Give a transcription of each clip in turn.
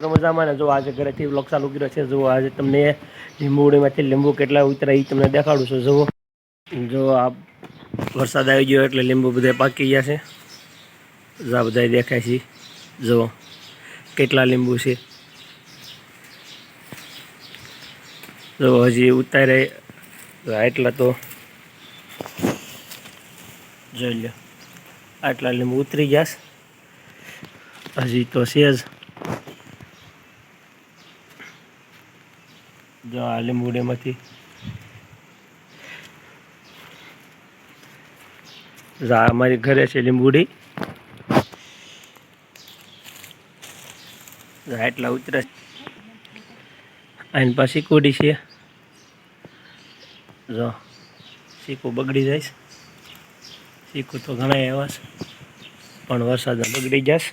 મજામાં ને? જો આજે ઘરેથી વ્લોગ ચાલુ કર્યો છે જો આજે તમને લીંબુડીમાંથી લીંબુ કેટલા ઉતરાય એ તમને દેખાડું છું, જુઓ. જો આ વરસાદ આવી ગયો એટલે લીંબુ બધા પાકી ગયા છે. જા બધા દેખાય છે, જુઓ. કેટલા લીંબુ છે. જો હજી ઉતારે. એટલા તો જોઈ લો આટલા લીંબુ ઉતરી ગયા છે. હજી તો છે જ. જો આ લીંબુડીમાંથી અમારી ઘરે છે લીંબુડી એટલા ઉતરે આની પાસે કોડી છે. જો શીકું બગડી જાય. શીકું તો ઘણા એવા છે. પણ વરસાદમાં બગડી જશે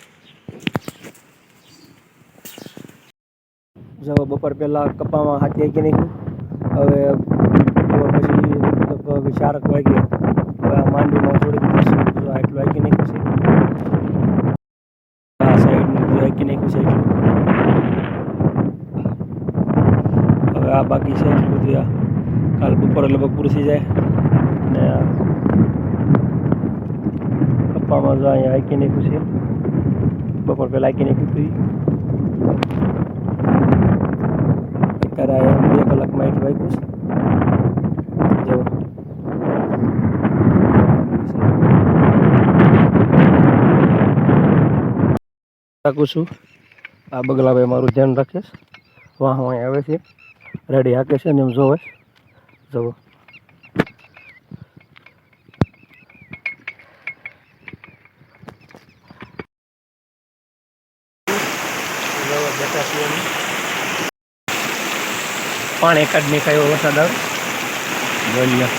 જો બપોર પહેલાં કપામાં હાથી આંકી નાખ્યું. હવે પછી ચારક વાગ્યા હવે આ માંડવીમાં થોડીક જો આટલું આંકી નાખ્યું છે. આ સાઈડનું આંકી નાખ્યું છે એટલું. હવે આ બાકી છે બધું આ. કાલ બપોરે લગભગ પૂરું થઈ જાય. ને કપ્પામાં જો અહીંયા આંકી નાખ્યું છે. બપોર પહેલાં આંકી નાખ્યું હતું ઈ. અત્યારે બે કલાક માઇટ વાગ્યું છે. રાખું છું. આ બગલાભાઈ મારું ધ્યાન રાખે વાહ વાહ આવે છે. રેડી હાકે છે ને એમ જોવે જુઓ જુઓ બેઠા છીએ અમે. પાણી કાઢ નહીં ખાયો વરસાદ આવે. જોઈ લો જુઓ.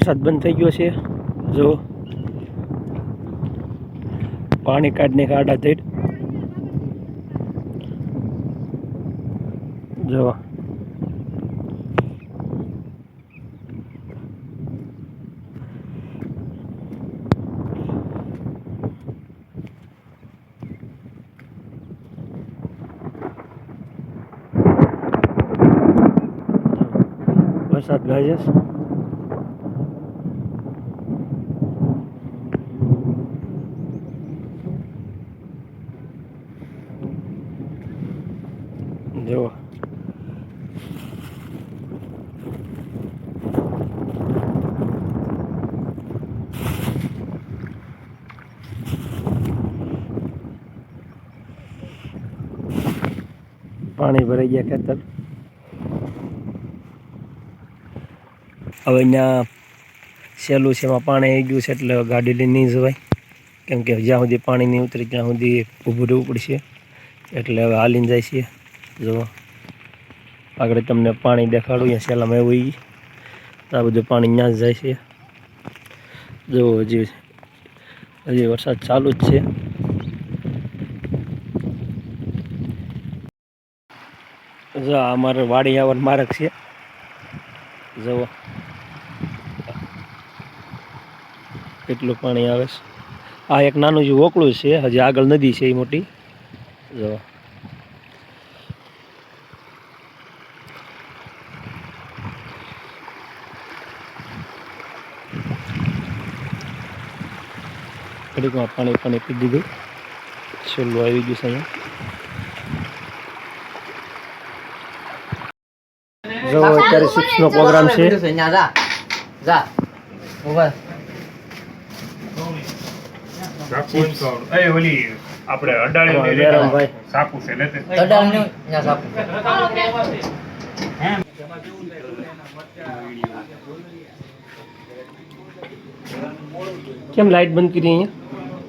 વરસાદ બંધ થઈ ગયો છે. જો પાણી કાઢને કાઢા થઈ જો. વરસાદ ગાય છે જો પાણી ભરાઈ ગયા ખેતર હવે અહીંયા સહેલું છે, એમાં પાણી આવી ગયું છે, એટલે ગાડી લઈને નહીં જવાય. કેમ કે જ્યાં સુધી પાણી નહીં ઉતરે, ત્યાં સુધી ઊભું રહેવું પડશે. એટલે હવે હાલીને જાય છે. જુઓ આગળ તમને પાણી દેખાડું, અહીંયા સેલામાં એવું ઈ. આ બધું પાણી ત્યાં જ જાય છે. જો, હજી હજી વરસાદ ચાલુ જ છે. જો, આ અમારે વાડી આવવાનું માર્ગ છે. જુઓ કેટલું પાણી આવે છે. આ એક નાનું જે ઓકળું છે, હજી આગળ નદી છે એ મોટી. જો. ઘડીકમાં પાણી પાણી પી દીધું. છેલ્લું આવી ગયું છે અહીંયા. જો અત્યારે સિક્સનો પ્રોગ્રામ છે. આપણે અડાળી સાપુ છે લેતે સાપ કેમ લાઈટ બંધ કરી અહીંયા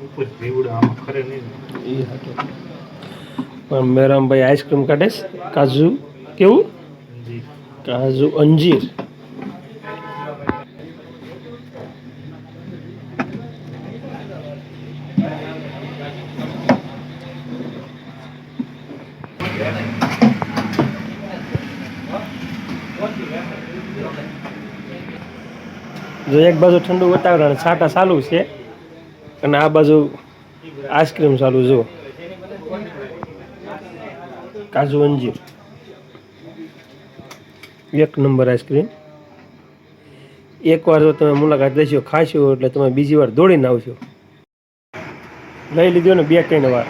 ઉપર જીવડા આમાં ખરે નહીં એ હતું પણ મેરામભાઈ આઈસ્ક્રીમ કાઢે છે કાજુ કેવું જી કાજુ અંજીર જો એક બાજુ ઠંડુ વાતાવરણ છાટા ચાલુ છે, અને આ બાજુ આઈસ્ક્રીમ ચાલુ જો કાજુ અંજીર. એક નંબર આઈસ્ક્રીમ. એકવાર જો તમે મુલાકાત લેશો, ખાશો એટલે તમે બીજી વાર દોડીને આવશો. લઈ લીધો ને બે ત્રણ વાર.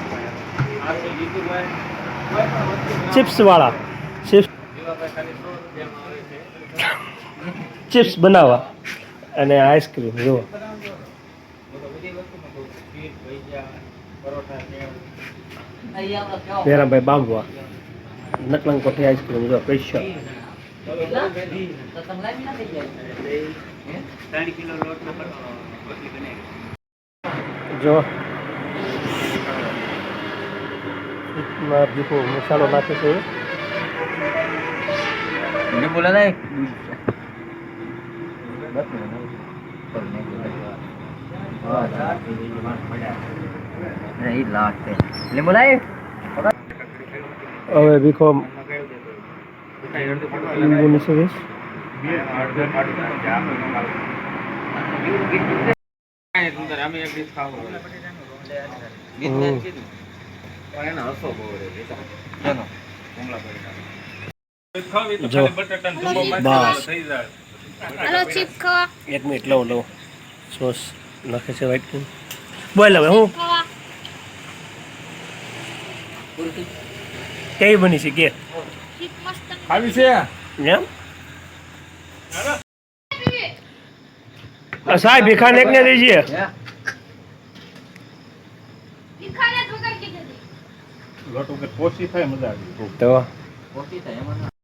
ચિપ્સ વાળા ચિપ્સ ચિપ્સ બનાવવા. અને આઈસ્ક્રીમ જો વેરાભાઈ બાંભવા નકલંગ કોઠી આઈસ્ક્રીમ જો જાય જો મસાલો નાખે છે. બોલા નહીં નહીં લાગતે લીંબુ લાવી હવે બીકોમ લીંબુની સર્વિસ બસ. હલો ચીપ ખાવા એક મિનિટ લઉં લઉં સોસ નાખે છે વ્હાઈટ ક્રીમ બોલ હવે હું? કેવી બની છે કે? ચીપ આવી છે? એમ સાહેબ ભીખાને એકને દેજે લોટ ઉપર પોસી થાય મજા આવી તો? પોસી થાય એમાં